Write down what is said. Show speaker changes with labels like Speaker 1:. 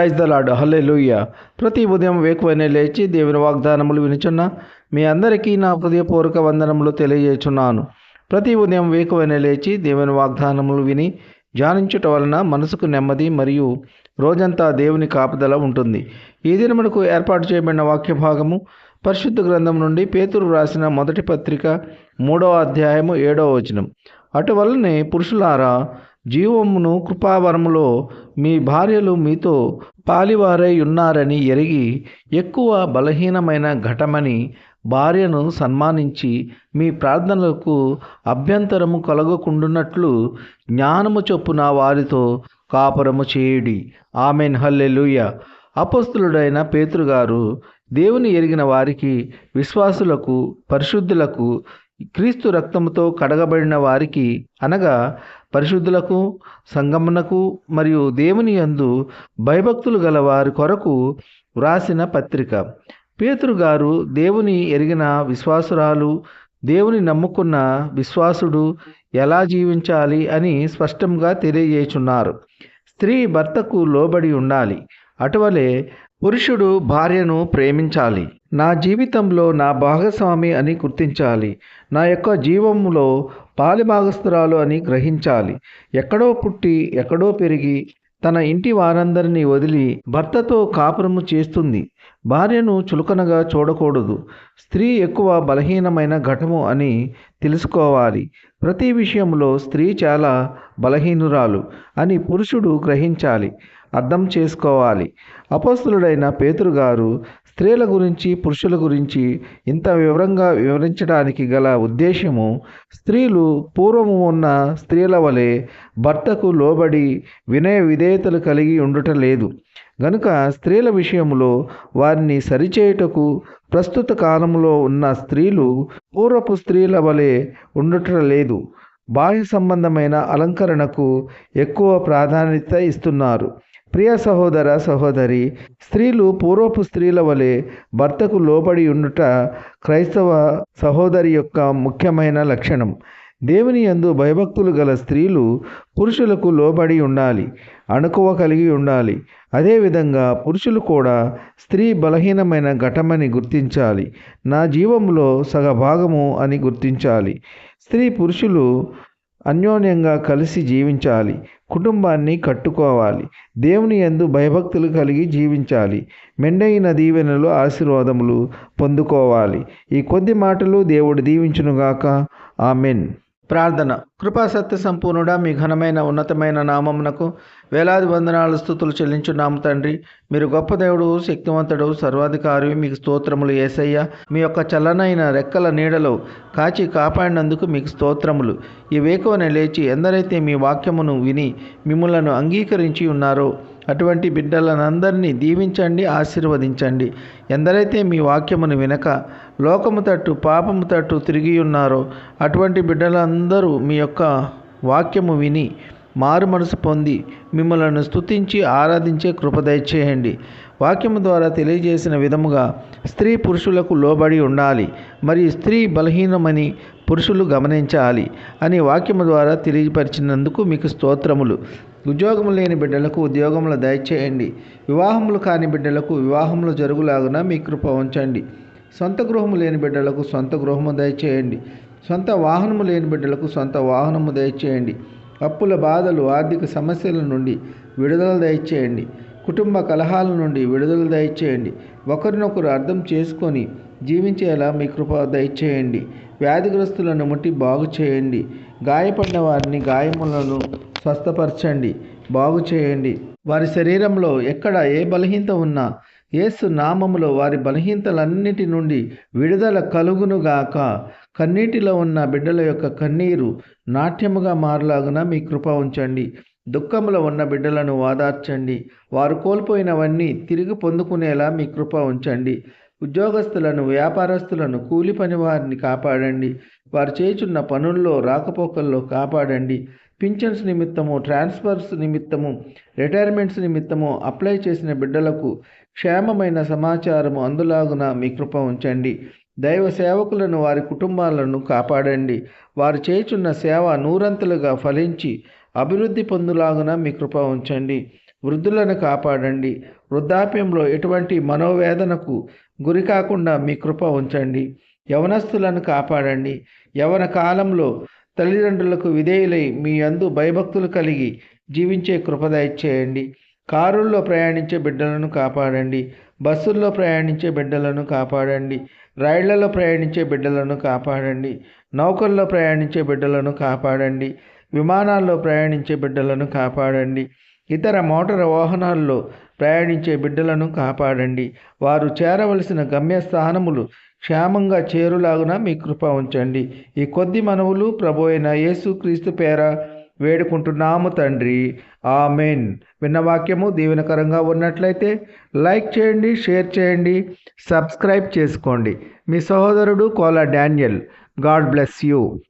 Speaker 1: Praise the lord ప్రతి ఉదయం వేకువనే లేచి దేవుని వాగ్దానములు వినుచున్న మీ అందరికీ నా హృదయపూర్వక వందనములు తెలియజేస్తున్నాను ప్రతి ఉదయం వేకువనే లేచి దేవుని వాగ్దానములు విని ధ్యానించుట వలన మనసుకు నెమ్మది మరియు రోజంతా దేవుని కాపుదల ఉంటుంది. ఈ దినమునకు ఏర్పాటు చేయబడిన వాక్య భాగము పరిశుద్ధ గ్రంథం నుండి పేతురు రాసిన మొదటి పత్రిక మూడవ అధ్యాయము ఏడవ వచనం. అటువలనే పురుషులారా జీవమును కృపావరములో మీ భార్యలు మీతో పాలివారై ఉన్నారని ఎరిగి ఎక్కువ బలహీనమైన ఘటమని భార్యను సన్మానించి మీ ప్రార్థనలకు అభ్యంతరము కలగకుండునట్లు జ్ఞానము చొప్పున వారితో కాపురము చేయుడి. ఆమెన్. హల్లెలూయ. అపస్తులుడైన పేతురుగారు దేవుని ఎరిగిన వారికి విశ్వాసులకు పరిశుద్ధులకు క్రీస్తు రక్తముతో కడగబడిన వారికి అనగా పరిశుద్ధులకు సంగమునకు మరియు దేవుని యందు భయభక్తులు గల వారి కొరకు వ్రాసిన పత్రిక. పేతురు గారు దేవుని ఎరిగిన విశ్వాసురాలు దేవుని నమ్ముకున్న విశ్వాసుడు ఎలా జీవించాలి అని స్పష్టంగా తెలియజేస్తున్నారు స్త్రీ భర్తకు లోబడి ఉండాలి. అటువలే పురుషుడు భార్యను ప్రేమించాలి. నా జీవితంలో నా భాగస్వామి అని గుర్తించాలి. నా యొక్క జీవములో పాలిభాగస్తురాలు అని గ్రహించాలి. ఎక్కడో పుట్టి ఎక్కడో పెరిగి తన ఇంటి వారందరినీ వదిలి భర్తతో కాపురము చేస్తుంది. భార్యను చులకనగా చూడకూడదు. స్త్రీ ఎక్కువ బలహీనమైన ఘటము అని తెలుసుకోవాలి. ప్రతి విషయంలో స్త్రీ చాలా బలహీనురాలు అని పురుషుడు గ్రహించాలి. అర్థం చేసుకోవాలి. అపస్తులుడైన పేతురు గారు స్త్రీల గురించి పురుషుల గురించి ఇంత వివరంగా వివరించడానికి గల ఉద్దేశము స్త్రీలు పూర్వము ఉన్న స్త్రీల వలె భర్తకు లోబడి వినయ విధేయతలు కలిగి ఉండటం లేదు. గనుక స్త్రీల విషయంలో వారిని సరిచేయుటకు ప్రస్తుత కాలంలో ఉన్న స్త్రీలు పూర్వపు స్త్రీల వలె ఉండటం లేదు. బాహ్య సంబంధమైన అలంకరణకు ఎక్కువ ప్రాధాన్యత ఇస్తున్నారు. ప్రియ సహోదర సహోదరి స్త్రీలు పూర్వపు స్త్రీల వలె భర్తకు లోబడి ఉండుట క్రైస్తవ సహోదరి యొక్క ముఖ్యమైన లక్షణం. దేవుని యందు భయభక్తులు గల స్త్రీలు పురుషులకు లోబడి ఉండాలి అణుకువ కలిగి ఉండాలి. అదేవిధంగా పురుషులు కూడా స్త్రీ బలహీనమైన ఘటమని గుర్తించాలి నా జీవంలో సగభాగము అని గుర్తించాలి. స్త్రీ పురుషులు అన్యోన్యంగా కలిసి జీవించాలి కుటుంబాన్ని కట్టుకోవాలి. దేవుని యందు భయభక్తులు కలిగి జీవించాలి. మెండైన దీవెనలు ఆశీర్వాదములు పొందుకోవాలి. ఈ కొద్ది మాటలు దేవుడు దీవించునుగాక. ఆమెన్. ప్రార్థన. కృపా సత్య సంపూర్ణుడా మీ ఘనమైన ఉన్నతమైన నామమునకు వేలాది వందనాలు స్థుతులు చెల్లించున్నాము తండ్రి. మీరు గొప్ప దేవుడు శక్తివంతుడు సర్వాధికారి మీకు స్తోత్రములు ఏసయ్య. మీ యొక్క చల్లనైన రెక్కల నీడలో కాచి కాపాడినందుకు మీకు స్తోత్రములు. ఈ వేకువన లేచి ఎందరైతే మీ వాక్యమును విని మిమ్మలను అంగీకరించి ఉన్నారో అటువంటి బిడ్డలనందరినీ దీవించండి ఆశీర్వదించండి. ఎందరైతే మీ వాక్యమును వినక లోకము తట్టు పాపము తట్టు తిరిగి ఉన్నారో అటువంటి బిడ్డలందరూ మీ యొక్క వాక్యము విని మారు మనసు పొంది మిమ్మలను స్తుతించి ఆరాధించే కృప దయచేయండి. వాక్యము ద్వారా తెలియజేసిన విధముగా స్త్రీ పురుషులకు లోబడి ఉండాలి మరియు స్త్రీ బలహీనమని పురుషులు గమనించాలి అని వాక్యము ద్వారా తెలియపరిచినందుకు మీకు స్తోత్రములు. ఉద్యోగం లేని బిడ్డలకు ఉద్యోగములు దయచేయండి. వివాహములు కాని బిడ్డలకు వివాహములు జరుగులాగున మీ కృప ఉంచండి. సొంత గృహము లేని బిడ్డలకు సొంత గృహము దయచేయండి. సొంత వాహనము లేని బిడ్డలకు సొంత వాహనము దయచేయండి. అప్పుల బాధలు ఆర్థిక సమస్యల నుండి విడుదల దయచేయండి. కుటుంబ కలహాల నుండి విడుదల దయచేయండి. ఒకరినొకరు అర్థం చేసుకొని జీవించేలా మీ కృప దయచేయండి. వ్యాధిగ్రస్తులను ముట్టి బాగు చేయండి గాయపడిన వారిని గాయములను స్వస్థపరచండి బాగు చేయండి. వారి శరీరంలో ఎక్కడ ఏ బలహీనత ఉన్నా యేసు నామములో వారి బలహీనతలన్నిటి నుండి విడుదల కలుగునుగాక. కన్నీటిలో ఉన్న బిడ్డల యొక్క కన్నీరు నాట్యముగా మారలాగున మీ కృప ఉంచండి. దుఃఖంలో ఉన్న బిడ్డలను వాదార్చండి. వారు కోల్పోయినవన్నీ తిరిగి పొందుకునేలా మీ కృప ఉంచండి. ఉద్యోగస్తులను వ్యాపారస్తులను కూలి పని వారిని కాపాడండి. వారు చేచున్న పనుల్లో రాకపోకల్లో కాపాడండి. పింఛన్స్ నిమిత్తము ట్రాన్స్ఫర్స్ నిమిత్తము రిటైర్మెంట్స్ నిమిత్తము అప్లై చేసిన బిడ్డలకు క్షేమమైన సమాచారము అందులాగున మీ కృప ఉంచండి. దైవ సేవకులను వారి కుటుంబాలను కాపాడండి. వారు చేయుచున్న సేవ నూరంతలుగా ఫలించి అభివృద్ధి పొందులాగున మీ కృప ఉంచండి. వృద్ధులను కాపాడండి. వృద్ధాప్యంలో ఎటువంటి మనోవేదనకు గురి కాకుండా మీ కృప ఉంచండి. యవనస్తులను కాపాడండి. యవన కాలంలో తల్లిదండ్రులకు విధేయులై మీ అందు భయభక్తులు కలిగి జీవించే కృపదయచేయండి కారుల్లో ప్రయాణించే బిడ్డలను కాపాడండి. బస్సుల్లో ప్రయాణించే బిడ్డలను కాపాడండి. రైళ్ళలో ప్రయాణించే బిడ్డలను కాపాడండి. నౌకల్లో ప్రయాణించే బిడ్డలను కాపాడండి. విమానాల్లో ప్రయాణించే బిడ్డలను కాపాడండి. ఇతర మోటార్ వాహనాల్లో ప్రయాణించే బిడ్డలను కాపాడండి. వారు చేరవలసిన గమ్యస్థానములు క్షేమంగా చేరులాగున మీ కృప ఉంచండి. ఈ కొద్ది మనవులు ప్రభు అయిన యేసుక్రీస్తు పేర వేడుకుంటున్నాము తండ్రి. ఆమెన్. విన్న వాక్యము దీవెనకరంగా ఉన్నట్లయితే లైక్ చేయండి షేర్ చేయండి సబ్స్క్రైబ్ చేసుకోండి. మీ సహోదరుడు Kola Daniel. God bless you.